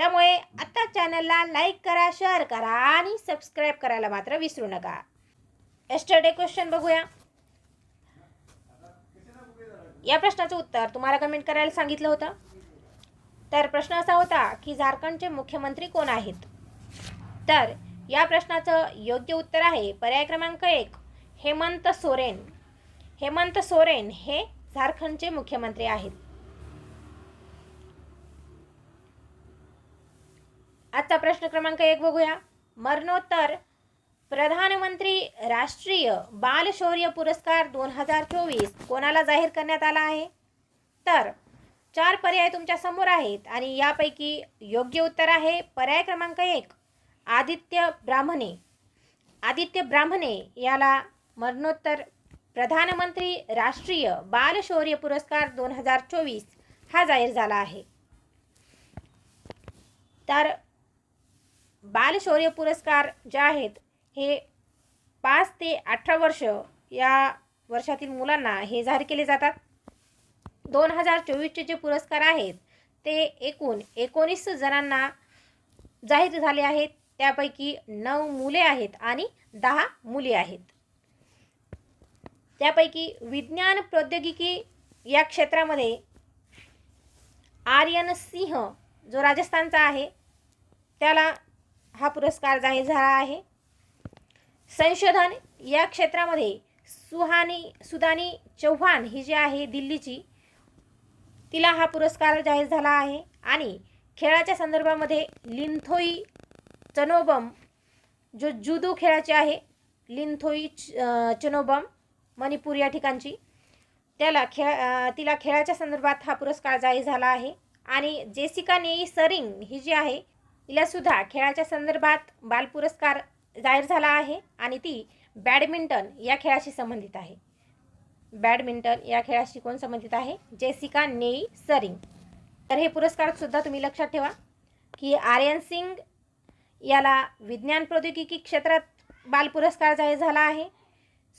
त्यामुळे आत्ता चॅनलला लाईक करा शेअर करा आणि सबस्क्राईब करायला मात्र विसरू नका. एस्टरडे क्वेश्चन बघूया. या प्रश्नाचं उत्तर तुम्हाला कमेंट करायला सांगितलं होतं. तर प्रश्न असा होता की झारखंडचे मुख्यमंत्री कोण आहेत? तर या प्रश्नाचं योग्य उत्तर आहे पर्याय क्रमांक एक हेमंत सोरेन. हेमंत सोरेन हे झारखंडचे मुख्यमंत्री आहेत. आजचा प्रश्न क्रमांक एक बघूया. मरणोत्तर प्रधानमंत्री राष्ट्रीय बाल शौर्य पुरस्कार दोन हजार चोवीस कोणाला जाहीर करण्यात आला आहे? तर चार पर्याय तुमच्यासमोर आहेत आणि यापैकी योग्य उत्तर आहे पर्याय क्रमांक एक आदित्य ब्राह्मणे. आदित्य ब्राह्मणे याला मरणोत्तर प्रधानमंत्री राष्ट्रीय बाल शौर्य पुरस्कार दोन हजार चोवीस हा जाहीर झाला आहे. तर बालशौर्य पुरस्कार जे आहेत हे पाच ते अठरा वर्ष या वर्षातील मुलांना हे जाहीर केले जातात. दोन हजार चोवीसचे जे पुरस्कार आहेत ते एकूण एकोणीस जणांना जाहीर झाले आहेत. त्यापैकी नऊ मुले आहेत आणि दहा मुली आहेत. त्यापैकी विज्ञान प्रौद्योगिकी या क्षेत्रामध्ये आर्यन सिंह जो राजस्थानचा आहे त्याला हा पुरस्कार जाहीर झाला आहे. संशोधन या क्षेत्रामध्ये सुहानी सुदानी चौहान ही जी आहे दिल्लीची तिला हा पुरस्कार जाहीर झाला आहे. आणि खेळाच्या संदर्भामध्ये लिंथोई चनोबम जो जुदो खेळाचे आहे लिंथोई च चनोबम मणिपूर या ठिकाणची त्याला खेळ तिला खेळाच्या संदर्भात हा पुरस्कार जाहीर झाला आहे. आणि जेसिका नेई सरिंग ही जी आहे तिलासुद्धा खेळाच्या संदर्भात बाल पुरस्कार जाहीर झाला आहे आणि ती बॅडमिंटन या खेळाशी संबंधित आहे. बॅडमिंटन या खेळाशी कोण संबंधित आहे? जेसिका नेई सरिंग. तर हे पुरस्कारसुद्धा तुम्ही लक्षात ठेवा की आर्यन सिंग याला विज्ञान प्रौद्योगिकी क्षेत्रात बाल पुरस्कार जाहीर झाला आहे.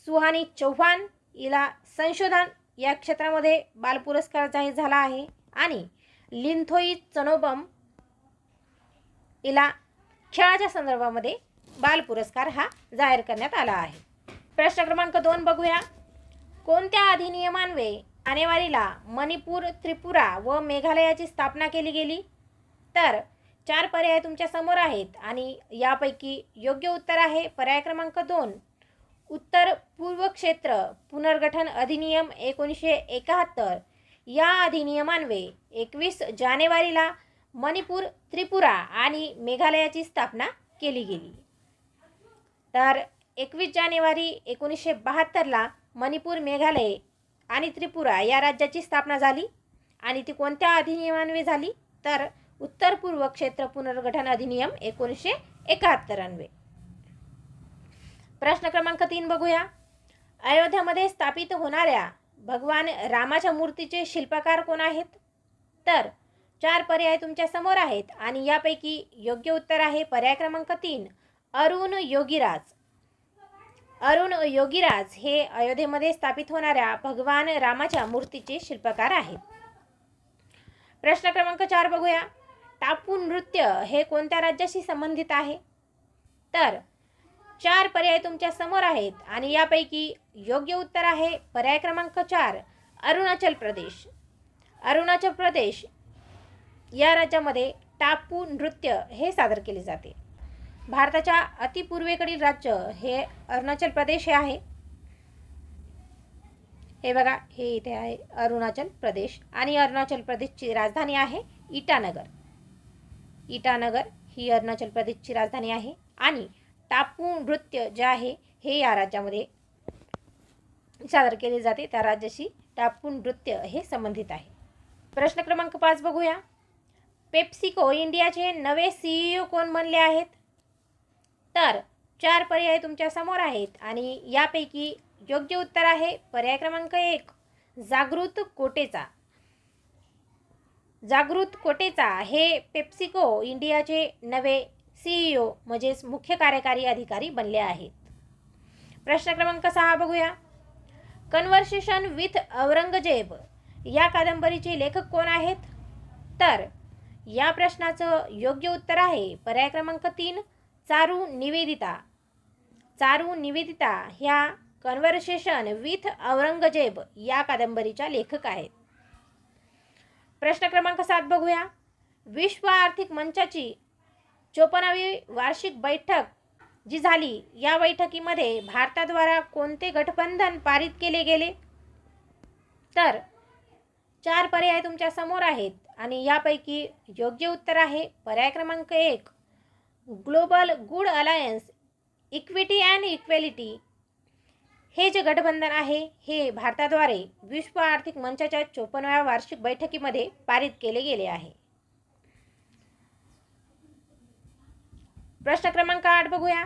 सुहानी चौहान हिला संशोधन या क्षेत्रामध्ये बाल पुरस्कार जाहीर झाला आहे. आणि लिंथोई चनोबम हिला खेळाच्या संदर्भामध्ये बाल पुरस्कार हा जाहीर करण्यात आला आहे. प्रश्न क्रमांक दोन बघूया. कोणत्या अधिनियमान्वये आनेवारीला मणिपूर त्रिपुरा व मेघालयाची स्थापना केली गेली? तर चार पर्याय तुमच्यासमोर आहेत आणि यापैकी योग्य उत्तर आहे पर्याय क्रमांक दोन. उत्तर पूर्व क्षेत्र पुनर्गठन अधिनियम एकोणीसशे एकाहत्तर. या अधिनियमान्वये एकवीस जानेवारीला मणिपूर त्रिपुरा आणि मेघालयाची स्थापना केली गेली. तर एकवीस जानेवारी एकोणीसशे बहात्तरला मणिपूर मेघालय आणि त्रिपुरा या राज्याची स्थापना झाली आणि ती कोणत्या अधिनियमान्वे झाली? तर उत्तर पूर्व क्षेत्र पुनर्गठन अधिनियम एकोणीसशे एकाहत्तरान्वे. प्रश्न क्रमांक तीन बघूया. अयोध्यामध्ये स्थापित होणाऱ्या भगवान रामाच्या मूर्तीचे शिल्पकार कोण आहेत? तर चार पर्याय तुमच्यासमोर आहेत आणि यापैकी योग्य उत्तर आहे पर्याय क्रमांक तीन अरुण योगीराज. अरुण योगीराज हे अयोध्येमध्ये स्थापित होणाऱ्या भगवान रामाच्या मूर्तीचे शिल्पकार आहेत. प्रश्न क्रमांक चार बघूया. टापू नृत्य हे कोणत्या राज्याशी संबंधित आहे? तर चार पर्याय तुमच्यासमोर आहेत आणि यापैकी योग्य उत्तर आहे पर्याय क्रमांक चार अरुणाचल प्रदेश. अरुणाचल प्रदेश या राज्यामध्ये टापू नृत्य हे सादर केले जाते. भारताच्या अतिपूर्वेकडील राज्य हे अरुणाचल प्रदेश हे आहे. हे बघा हे इथे आहे अरुणाचल प्रदेश आणि अरुणाचल प्रदेशची राजधानी आहे इटानगर. इटानगर ही अरुणाचल प्रदेशची राजधानी आहे आणि टापू नृत्य जे आहे हे या राज्यामध्ये सादर केले जाते. त्या राज्याशी टापू नृत्य हे संबंधित आहे. प्रश्न क्रमांक पाच बघूया. पेप्सिको इंडियाचे नवे सीईओ कोण बनले आहेत? तर चार पर्याय तुमच्यासमोर आहेत आणि यापैकी योग्य उत्तर आहे पर्याय क्रमांक एक जागृत कोटेचा. जागृत कोटेचा हे पेप्सिको इंडियाचे नवे सीईओ म्हणजेच मुख्य कार्यकारी अधिकारी बनले आहेत. प्रश्न क्रमांक सहा बघूया. कन्व्हर्सेशन विथ औरंगजेब या कादंबरीचे लेखक कोण आहेत? तर या प्रश्नाचं योग्य उत्तर आहे. पर्याय क्रमांक तीन चारू निवेदिता. चारू निवेदिता ह्या कन्व्हर्सेशन विथ औरंगजेब या कादंबरीच्या लेखक आहेत. प्रश्न क्रमांक सात बघूया. विश्व आर्थिक मंचाची चोपन्नावी वार्षिक बैठक जी झाली या बैठकीमध्ये भारताद्वारा कोणते गठबंधन पारित केले गेले? तर चार पर्याय तुमच्यासमोर आहेत आणि यापैकी योग्य उत्तर आहे पर्याय क्रमांक एक global good alliance equity and equality. हे जे गठबंधन आहे हे भारताद्वारे विश्व आर्थिक मंचाच्या चोपन्नाव्या वार्षिक बैठकीमध्ये पारित केले गेले आहे. प्रश्न क्रमांक आठ बघूया.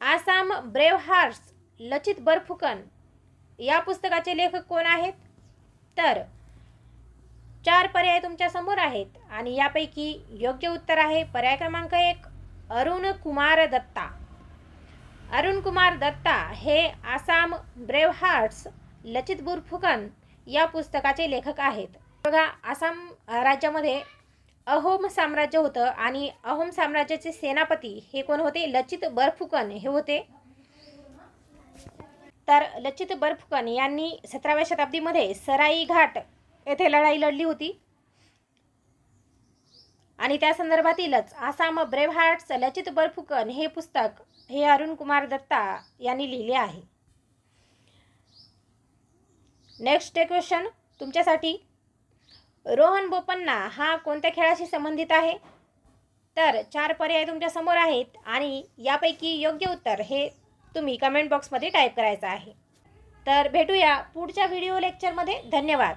Assam brave hearts Lachit Barphukan. या पुस्तकाचे लेखक कोण आहेत? तर चार पर्याय तुमच्यासमोर आहेत आणि यापैकी योग्य उत्तर आहे पर्याय क्रमांक एक अरुण कुमार दत्ता. अरुण कुमार दत्ता हे आसाम ब्रेव हार्ट्स लचित बुरफुकन या पुस्तकाचे लेखक आहेत. बघा आसाम राज्यामध्ये अहोम साम्राज्य होतं आणि अहोम साम्राज्याचे सेनापती हे कोण होते? लचित बरफुकन हे होते. तर लचित बर्फुकन यांनी सतराव्या शताब्दीमध्ये सराई घाट येथे लढाई लढली होती. आणि त्या संदर्भातीलच आसाम ब्रेव हार्ट्स लचित बर्फुकन हे पुस्तक हे अरुण कुमार दत्ता यांनी लिहिले आहे. नेक्स्ट क्वेश्चन तुमच्यासाठी. रोहन बोपन्ना हा कोणत्या खेळाशी संबंधित आहे? तर चार पर्याय तुमच्यासमोर आहेत आणि यापैकी योग्य उत्तर हे तुम्ही कमेंट बॉक्समध्ये टाईप करायचं आहे. तर भेटूया पुढच्या व्हिडिओ लेक्चरमध्ये धन्यवाद.